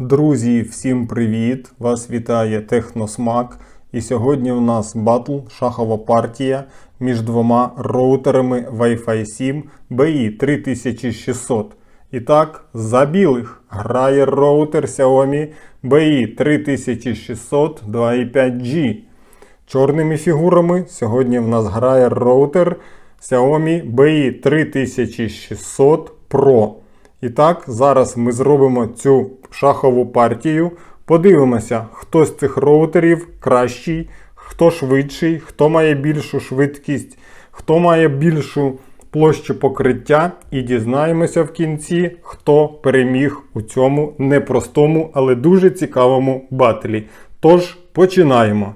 Друзі, всім привіт! Вас вітає Техносмак. І сьогодні у нас батл, шахова партія між двома роутерами Wi-Fi 7 BI 3600. І так, за білих грає роутер Xiaomi BI 3600 2.5G. Чорними фігурами сьогодні в нас грає роутер Xiaomi BI 3600 Pro. І так, зараз ми зробимо цю шахову партію. Подивимося, хто з цих роутерів кращий, хто швидший, хто має більшу швидкість, хто має більшу площу покриття. І дізнаємося в кінці, хто переміг у цьому непростому, але дуже цікавому батлі. Тож, починаємо.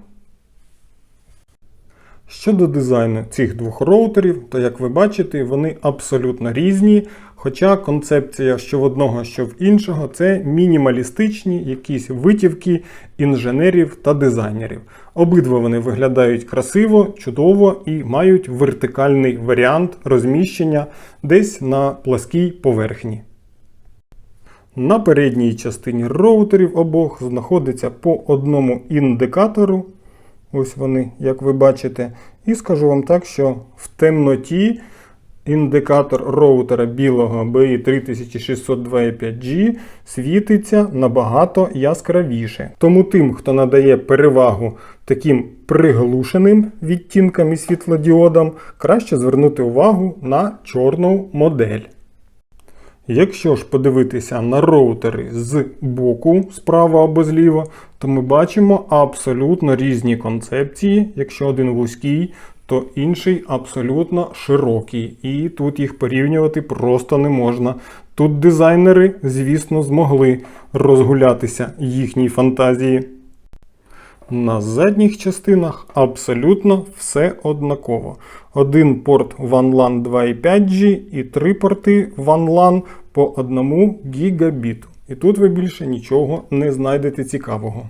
Щодо дизайну цих двох роутерів, то як ви бачите, вони абсолютно різні. Хоча концепція що в одного, що в іншого це мінімалістичні якісь витівки інженерів та дизайнерів. Обидва вони виглядають красиво, чудово і мають вертикальний варіант розміщення десь на пласкій поверхні. На передній частині роутерів обох знаходиться по одному індикатору. Ось вони, як ви бачите. І скажу вам так, що в темноті індикатор роутера білого BI 3602.5G світиться набагато яскравіше. Тому тим, хто надає перевагу таким приглушеним відтінкам і світлодіодам, краще звернути увагу на чорну модель. Якщо ж подивитися на роутери з боку, справа або зліва, то ми бачимо абсолютно різні концепції. Якщо один вузький, то інший абсолютно широкий. І тут їх порівнювати просто не можна. Тут дизайнери, звісно, змогли розгулятися їхній фантазії. На задніх частинах абсолютно все однаково. Один порт WAN-LAN 2.5G і три порти WAN-LAN по 1 гігабіту. І тут ви більше нічого не знайдете цікавого.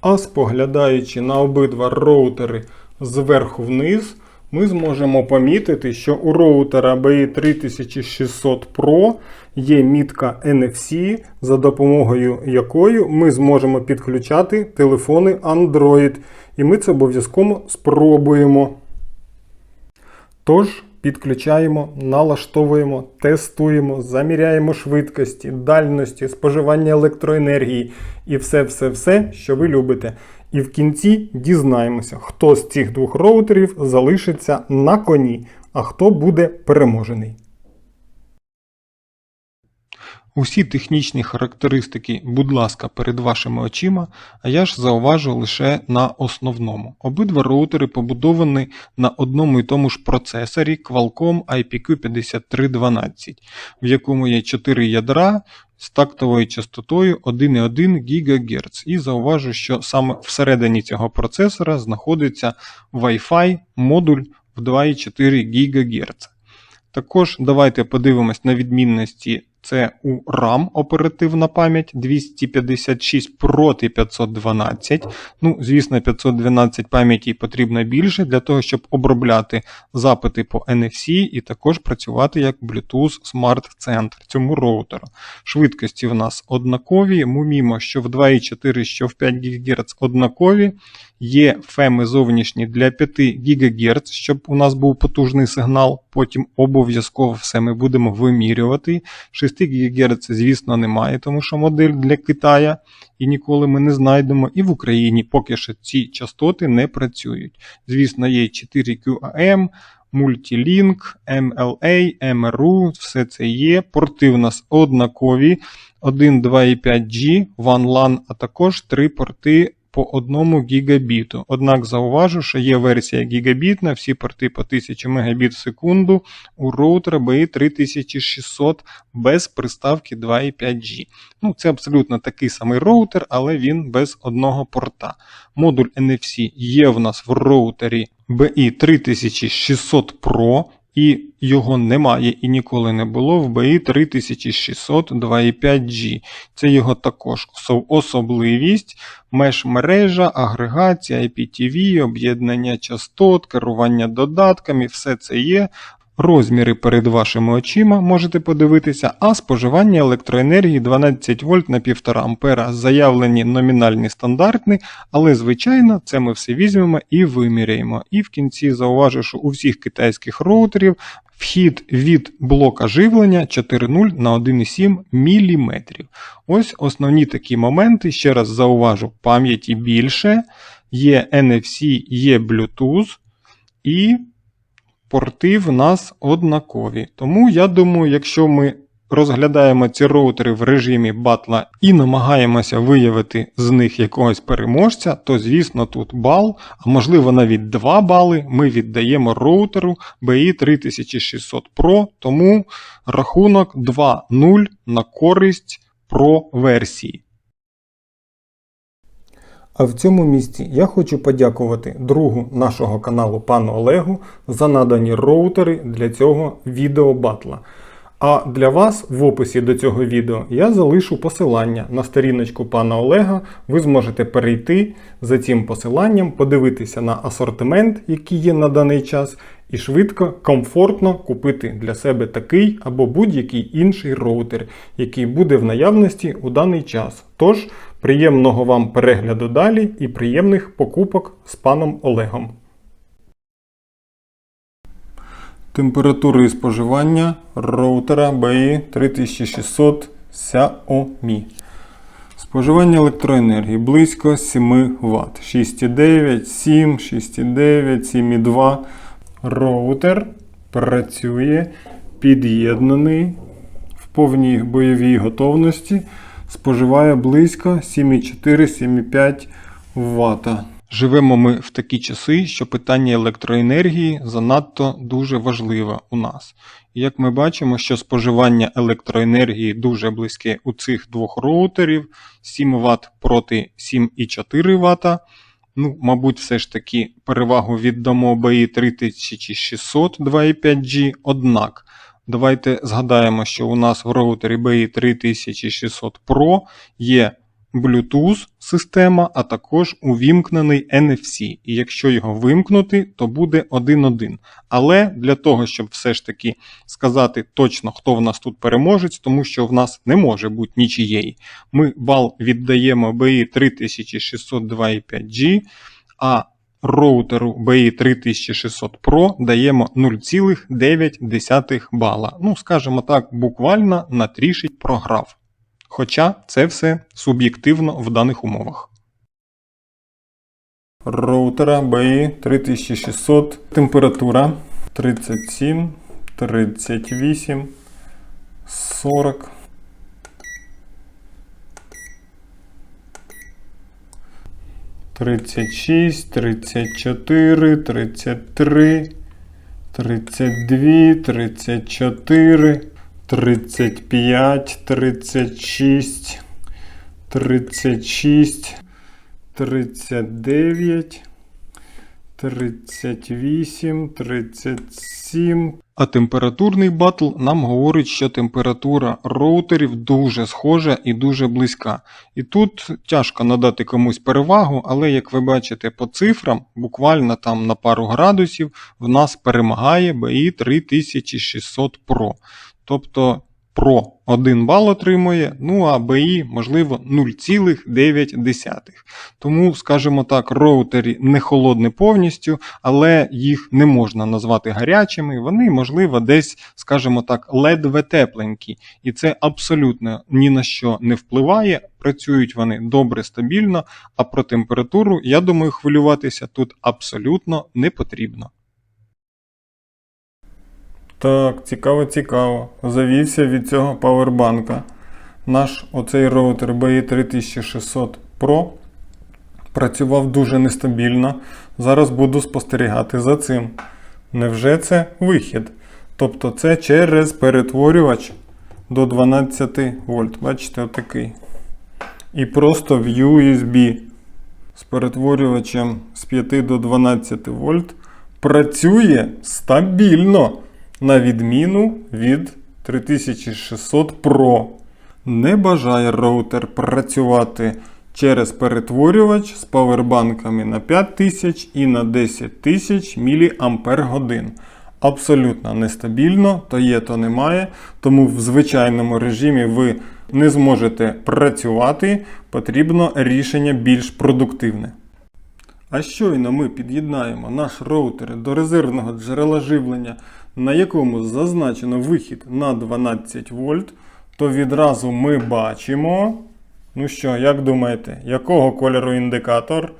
А споглядаючи на обидва роутери зверху вниз, ми зможемо помітити, що у роутера BI 3600 Pro є мітка NFC, за допомогою якої ми зможемо підключати телефони Android. І ми це обов'язково спробуємо. Тож, підключаємо, налаштовуємо, тестуємо, заміряємо швидкості, дальності, споживання електроенергії і все-все-все, що ви любите. І в кінці дізнаємося, хто з цих двох роутерів залишиться на коні, а хто буде переможений. Усі технічні характеристики, будь ласка, перед вашими очима, а я ж зауважу лише на основному. Обидва роутери побудовані на одному і тому ж процесорі Qualcomm IPQ5312, в якому є 4 ядра з тактовою частотою 1,1 ГГц. І зауважу, що саме всередині цього процесора знаходиться Wi-Fi модуль в 2,4 ГГц. Також давайте подивимось на відмінності. Це у RAM оперативна пам'ять 256 проти 512. Ну, звісно, 512 пам'яті потрібно більше для того, щоб обробляти запити по NFC і також працювати як Bluetooth Smart Center цьому роутеру. Швидкості в нас однакові. Мумімо, що в 2,4, що в 5 ГГц однакові. Є феми зовнішні для 5 ГГц, щоб у нас був потужний сигнал. Потім обов'язково все ми будемо вимірювати. 6 ГГц, звісно, немає, тому що модель для Китая і ніколи ми не знайдемо. І в Україні поки що ці частоти не працюють. Звісно, є 4QAM, Multilink, MLA, MRU, все це є. Порти в нас однакові. 1, 2,5G, WAN LAN, а також 3 порти по 1 гігабіту. Однак зауважу, що є версія гігабітна, всі порти по 1000 Мбіт в секунду у роутера BI 3600 без приставки 2,5G. Ну, Це абсолютно такий самий роутер, але він без одного порта. Модуль NFC є в нас в роутері BI 3600 Pro. І його немає і ніколи не було в BI 3600 2.5G. Це його також особливість, меш-мережа, агрегація, IPTV, об'єднання частот, керування додатками, все це є. Розміри перед вашими очима можете подивитися, а споживання електроенергії 12 вольт на 1,5 ампера заявлені номінальні стандартні, але звичайно це ми все візьмемо і виміряємо. І в кінці зауважу, що у всіх китайських роутерів вхід від блока живлення 4.0 на 1,7 мм. Ось основні такі моменти. Ще раз зауважу, пам'яті більше, є NFC, є Bluetooth і порти в нас однакові. Тому я думаю, якщо ми розглядаємо ці роутери в режимі батла і намагаємося виявити з них якогось переможця, то звісно тут бал, а можливо навіть 2 бали ми віддаємо роутеру BI 3600 Pro, тому рахунок 2-0 на користь Pro версії. А в цьому місці я хочу подякувати другу нашого каналу пану Олегу за надані роутери для цього відеобатла. А для вас в описі до цього відео я залишу посилання на сторіночку пана Олега. Ви зможете перейти за цим посиланням, подивитися на асортимент, який є на даний час, і швидко, комфортно купити для себе такий або будь-який інший роутер, який буде в наявності у даний час. Тож, приємного вам перегляду далі і приємних покупок з паном Олегом. Температури споживання роутера BI 3600 Xiaomi. Споживання електроенергії близько 7 Вт. 6,9, 7, 6,9, 7,2. Роутер працює під'єднаний в повній бойовій готовності. Споживає близько 7,4-7,5 Вт. Живемо ми в такі часи, що питання електроенергії занадто дуже важливе у нас. І як ми бачимо, що споживання електроенергії дуже близьке у цих двох роутерів 7 Вт проти 7,4 Вт. Ну, мабуть, все ж таки перевагу віддамо BI 3600 2,5G, однак. Давайте згадаємо, що у нас в роутері BI 3600 Pro є Bluetooth система, а також увімкнений NFC. І якщо його вимкнути, то буде 1.1. Але для того, щоб все ж таки сказати точно, хто в нас тут переможець, тому що в нас не може бути нічієї. Ми бал віддаємо BI 3600 2.5G, а роутеру BI 3600 Pro даємо 0,9 бала. Ну, скажімо так, буквально на трішить програв. Хоча це все суб'єктивно в даних умовах. Роутера BI 3600. Температура 37, 38, 40. Тридцять шість, тридцять чотири, тридцять три, тридцять дві, тридцять чотири. 35, 36, 36, 39, 38, 37. А температурний батл нам говорить, що температура роутерів дуже схожа і дуже близька. І тут тяжко надати комусь перевагу, але як ви бачите по цифрам, буквально там на пару градусів в нас перемагає BI 3600 Pro. Тобто Pro 1 бал отримує, ну а BI, можливо, 0,9. Тому, скажімо так, роутері не холодні повністю, але їх не можна назвати гарячими. Вони, можливо, десь, скажімо так, ледве тепленькі. І це абсолютно ні на що не впливає. Працюють вони добре, стабільно, а про температуру, я думаю, хвилюватися тут абсолютно не потрібно. Так, цікаво, цікаво. Завівся від цього павербанка. Наш оцей роутер BI 3600 Pro працював дуже нестабільно. Зараз буду спостерігати за цим. Невже це вихід? Тобто це через перетворювач до 12 вольт. Бачите, отакий. І просто в USB з перетворювачем з 5 до 12 вольт працює стабільно на відміну від 3600 Pro. Не бажає роутер працювати через перетворювач з павербанками на 5000 і на 10000 мАч. абсолютно нестабільно, то є, то немає. Тому в звичайному режимі ви не зможете працювати, потрібно рішення більш продуктивне. А щойно ми під'єднаємо наш роутер до резервного джерела живлення, на якому зазначено вихід на 12 вольт, то відразу ми бачимо. Ну що, як думаєте, якого кольору індикатор?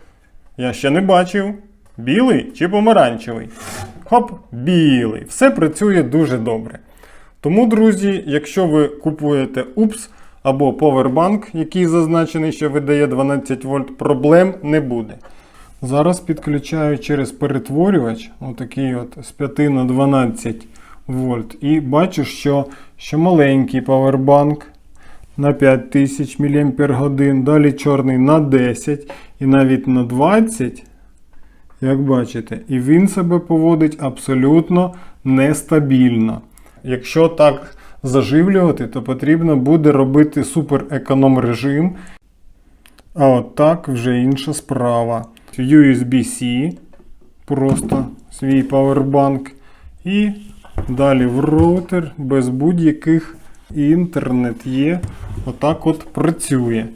Я ще не бачив. Білий чи помаранчевий? Хоп, білий. Все працює дуже добре. Тому, друзі, якщо ви купуєте UPS або Powerbank, який зазначений, що видає 12 вольт, проблем не буде. Зараз підключаю через перетворювач, отакий от з 5 на 12 вольт. І бачу, що, що маленький павербанк на 5000 мАч, далі чорний на 10 і навіть на 20, як бачите, і він себе поводить абсолютно нестабільно. Якщо так заживлювати, то потрібно буде робити супереконом режим. А от так вже інша справа. USB-C, просто свій павербанк. І далі в роутер без будь-яких інтернет є. Отак от працює.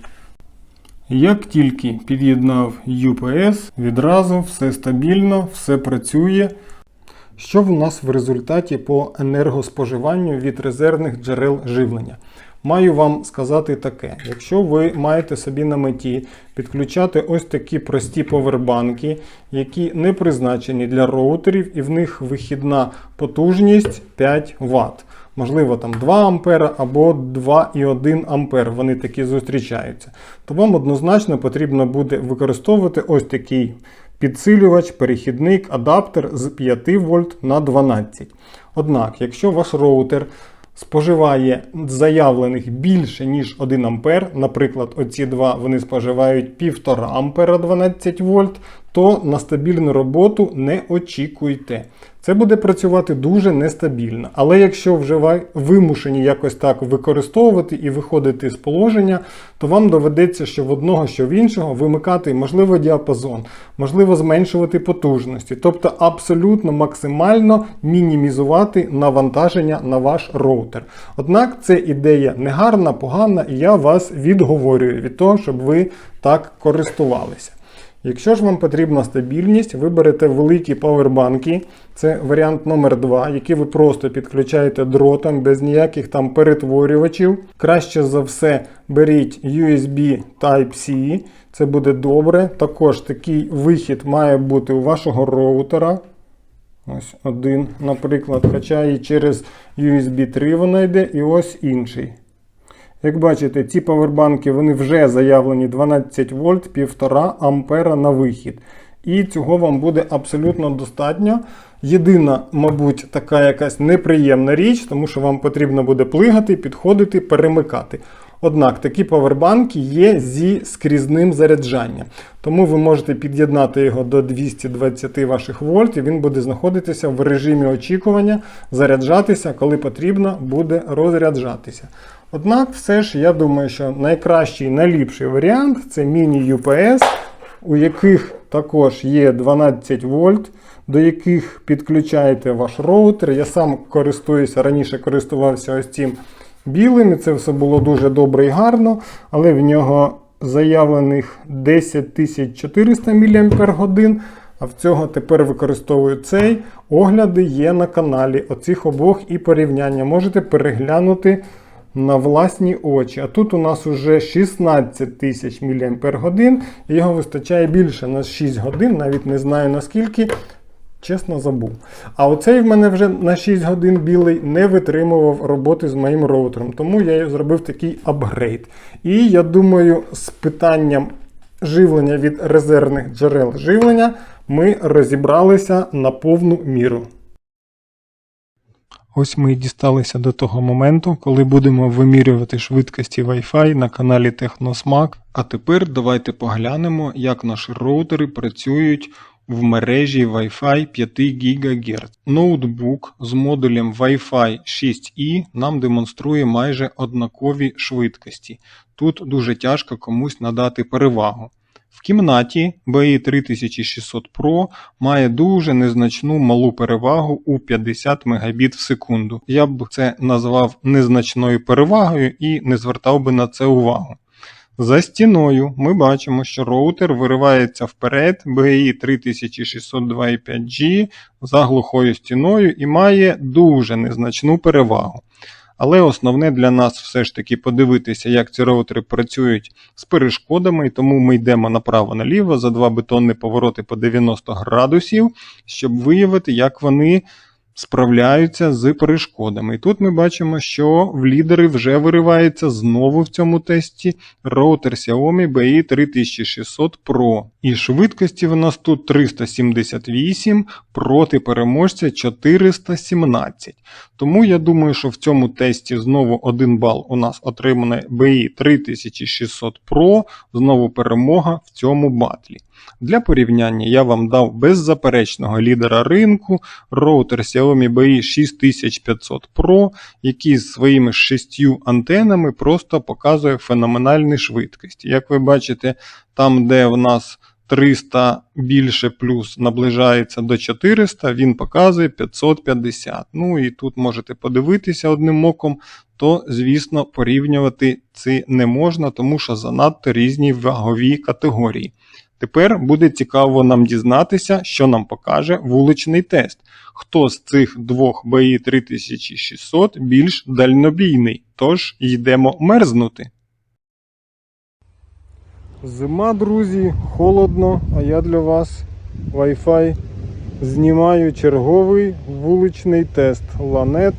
Як тільки під'єднав UPS, відразу все стабільно, все працює. Що в нас в результаті по енергоспоживанню від резервних джерел живлення? Маю вам сказати таке: якщо ви маєте собі на меті підключати ось такі прості повербанки, які не призначені для роутерів, і в них вихідна потужність 5 Вт. Можливо, там 2 А або 2,1 А, вони такі зустрічаються, то вам однозначно потрібно буде використовувати ось такий підсилювач, перехідник, адаптер з 5 вольт на 12. Однак, якщо ваш роутер споживає заявлених більше, ніж 1 А, наприклад, оці два вони споживають 1,5 А 12 вольт, то на стабільну роботу не очікуйте. Це буде працювати дуже нестабільно. Але якщо вже ви вимушені якось так використовувати і виходити з положення, то вам доведеться, що в одного, що в іншого вимикати можливо діапазон, можливо зменшувати потужності, тобто абсолютно максимально мінімізувати навантаження на ваш роутер. Однак це ідея негарна, погана, і я вас відговорюю від того, щоб ви так користувалися. Якщо ж вам потрібна стабільність, ви берете великі павербанки, це варіант номер 2 який ви просто підключаєте дротом без ніяких там перетворювачів. Краще за все беріть USB Type-C, це буде добре. Також такий вихід має бути у вашого роутера. Ось один, наприклад, хоча і через USB 3 вона йде, і ось інший. Як бачите, ці павербанки вони вже заявлені 12 вольт 1,5 ампера на вихід. І цього вам буде абсолютно достатньо. Єдина, мабуть, така якась неприємна річ, тому що вам потрібно буде плигати, підходити, перемикати. Однак такі павербанки є зі скрізним заряджанням. Тому ви можете під'єднати його до 220 ваших вольт, і він буде знаходитися в режимі очікування, заряджатися, коли потрібно буде розряджатися. Однак, все ж, я думаю, що найкращий найліпший варіант це міні-UPS, у яких також є 12 вольт, до яких підключаєте ваш роутер. Я сам користуюся, раніше користувався ось цим білим, і це все було дуже добре і гарно, але в нього заявлених 10400 мАч. А в цього тепер використовую цей. Огляди є на каналі оцих обох і порівняння. Можете переглянути на власні очі. А тут у нас уже 16 тисяч мАч, його вистачає більше на 6 годин, навіть не знаю наскільки. Чесно забув. А оцей в мене вже на 6 годин білий не витримував роботи з моїм роутером, тому я зробив такий апгрейд. І я думаю, з питанням живлення від резервних джерел живлення ми розібралися на повну міру. Ось ми і дісталися до того моменту, коли будемо вимірювати швидкості Wi-Fi на каналі TechnoSmack. А тепер давайте поглянемо, як наші роутери працюють в мережі Wi-Fi 5 ГГц. Ноутбук з модулем Wi-Fi 6E нам демонструє майже однакові швидкості. Тут дуже тяжко комусь надати перевагу. В кімнаті BI 3600 Pro має дуже незначну малу перевагу у 50 Мбіт в секунду. Я б це назвав незначною перевагою і не звертав би на це увагу. За стіною ми бачимо, що роутер виривається вперед BI 3602.5G за глухою стіною і має дуже незначну перевагу. Але основне для нас все ж таки подивитися, як ці роутери працюють з перешкодами, і тому ми йдемо направо-наліво за два бетонні повороти по 90 градусів, щоб виявити, як вони справляються з перешкодами. І тут ми бачимо, що в лідери вже виривається знову в цьому тесті роутер Xiaomi BI 3600 Pro. І швидкості в нас тут 378 проти переможця 417. Тому я думаю, що в цьому тесті знову 1 бал у нас отримане BI 3600 Pro, знову перемога в цьому батлі. Для порівняння я вам дав беззаперечного лідера ринку роутер Xiaomi BI 6500 Pro, який з своїми шістю антенами просто показує феноменальні швидкості. Як ви бачите, там, де в нас 300 більше плюс наближається до 400, він показує 550. Ну і тут можете подивитися одним оком, то, звісно, порівнювати це не можна, тому що занадто різні вагові категорії. Тепер буде цікаво нам дізнатися, що нам покаже вуличний тест. Хто з цих двох BI 3600 більш дальнобійний? Тож йдемо мерзнути. Зима, друзі, холодно, а я для вас Wi-Fi знімаю черговий вуличний тест Lanet.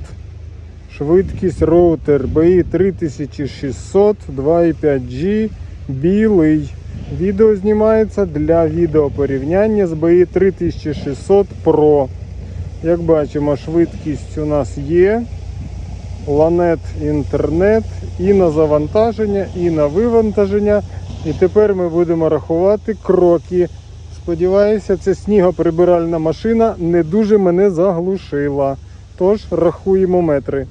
Швидкість роутер BI 3600 2.5G білий. Відео знімається для відеопорівняння з BI 3600 Pro. Як бачимо, швидкість у нас є. Ланет інтернет і на завантаження, і на вивантаження. І тепер ми будемо рахувати кроки. Сподіваюся, ця снігоприбиральна машина не дуже мене заглушила. Тож рахуємо метри.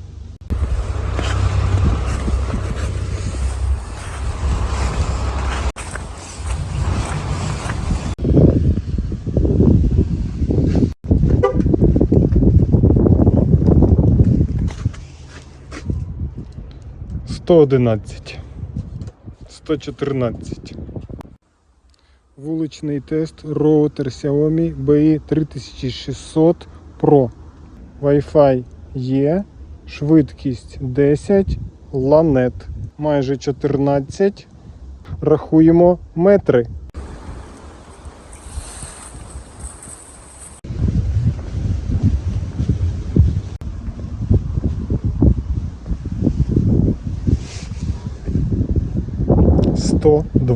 Сто одинадцять. 114. Вуличний тест роутер Xiaomi BI 3600 Pro. Wi-Fi є, швидкість 10, ланет майже 14. Рахуємо метри.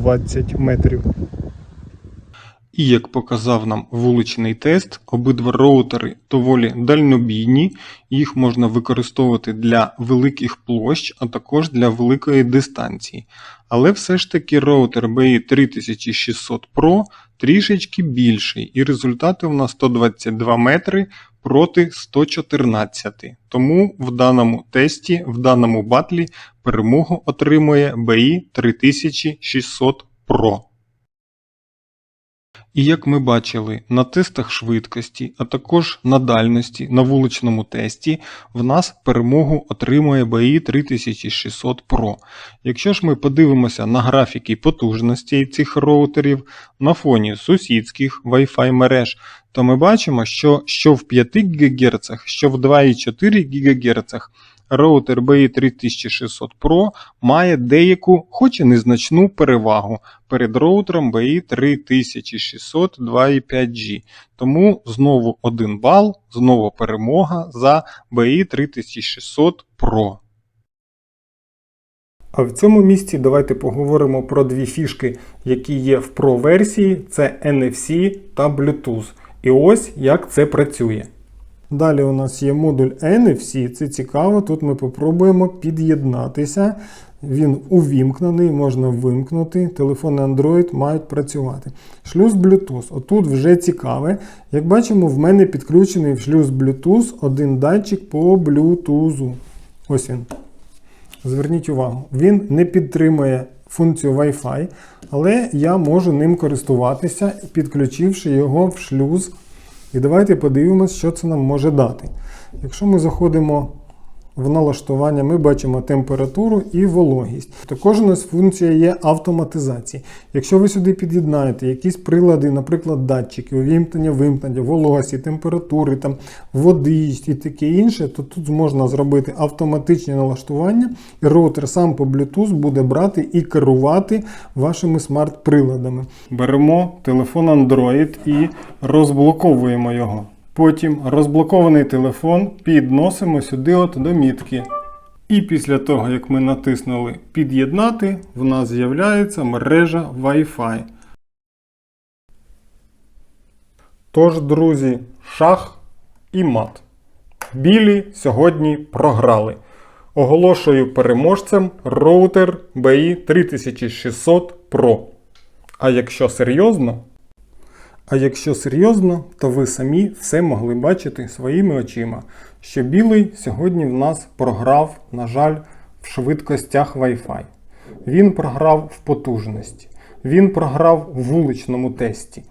Сто двадцять метрів. І як показав нам вуличний тест, обидва роутери доволі дальнобійні, їх можна використовувати для великих площ, а також для великої дистанції. Але все ж таки роутер BE3600 Pro трішечки більший, і результати у нас 122 метри проти 114. Тому в даному тесті, в даному батлі перемогу отримує BI 3600 Pro. І як ми бачили на тестах швидкості, а також на дальності на вуличному тесті, в нас перемогу отримує BI 3600 Pro. Якщо ж ми подивимося на графіки потужності цих роутерів на фоні сусідських Wi-Fi мереж, то ми бачимо, що що в 5 ГГц, що в 2,4 ГГц роутер BI 3600 Pro має деяку, хоч і незначну перевагу перед роутером BI 3600 2.5G. Тому знову 1 бал, знову перемога за BI 3600 Pro. А в цьому місці давайте поговоримо про дві фішки, які є в Pro версії: це NFC та Bluetooth. І ось як це працює. Далі у нас є модуль NFC, це цікаво. Тут ми попробуємо під'єднатися. Він увімкнений, можна вимкнути. Телефони Android мають працювати. Шлюз Bluetooth. Отут вже цікаве. Як бачимо, в мене підключений в шлюз Bluetooth один датчик по Bluetooth. Ось він. Зверніть увагу, він не підтримує функцію Wi-Fi, але я можу ним користуватися, підключивши його в шлюз. І давайте подивимось, що це нам може дати. Якщо ми заходимо в налаштування, ми бачимо температуру і вологість. Також у нас функція є автоматизації. Якщо ви сюди під'єднаєте якісь прилади, наприклад, датчики, увімкнення, вимкнення, вологості, температури, там, води і таке інше, то тут можна зробити автоматичні налаштування, і роутер сам по Bluetooth буде брати і керувати вашими смарт-приладами. Беремо телефон Android і розблоковуємо його. Потім розблокований телефон підносимо сюди от до мітки. І після того, як ми натиснули Під'єднати, в нас з'являється мережа Wi-Fi. Тож, друзі, шах і мат. Білі сьогодні програли. Оголошую переможцем роутер BI 3600 Pro. А якщо серйозно, а якщо серйозно, то ви самі все могли бачити своїми очима, що білий сьогодні в нас програв, на жаль, в швидкостях Wi-Fi. Він програв в потужності, він програв в вуличному тесті,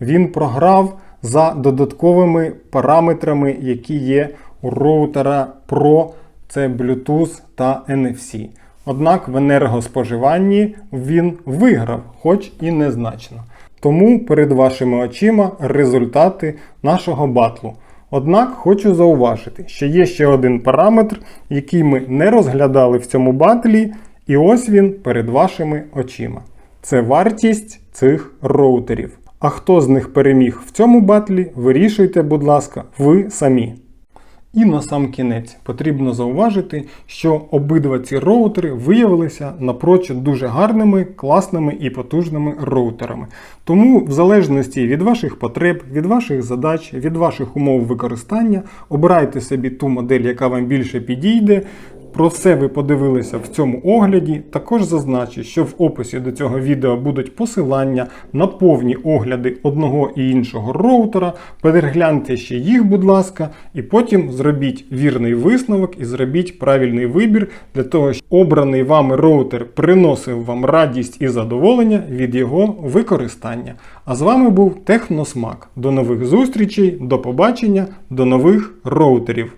він програв за додатковими параметрами, які є у роутера Pro, це Bluetooth та NFC. Однак в енергоспоживанні він виграв, хоч і незначно. Тому перед вашими очима результати нашого батлу. Однак хочу зауважити, що є ще один параметр, який ми не розглядали в цьому батлі, і ось він перед вашими очима. Це вартість цих роутерів. А хто з них переміг в цьому батлі, вирішуйте, будь ласка, ви самі. І на сам кінець потрібно зауважити, що обидва ці роутери виявилися напрочуд дуже гарними, класними і потужними роутерами. Тому, в залежності від ваших потреб, від ваших задач, від ваших умов використання, обирайте собі ту модель, яка вам більше підійде. Про все ви подивилися в цьому огляді. Також зазначу, що в описі до цього відео будуть посилання на повні огляди одного і іншого роутера. Перегляньте ще їх, будь ласка, і потім зробіть вірний висновок і зробіть правильний вибір для того, щоб обраний вами роутер приносив вам радість і задоволення від його використання. А з вами був Техносмак. До нових зустрічей, до побачення, до нових роутерів.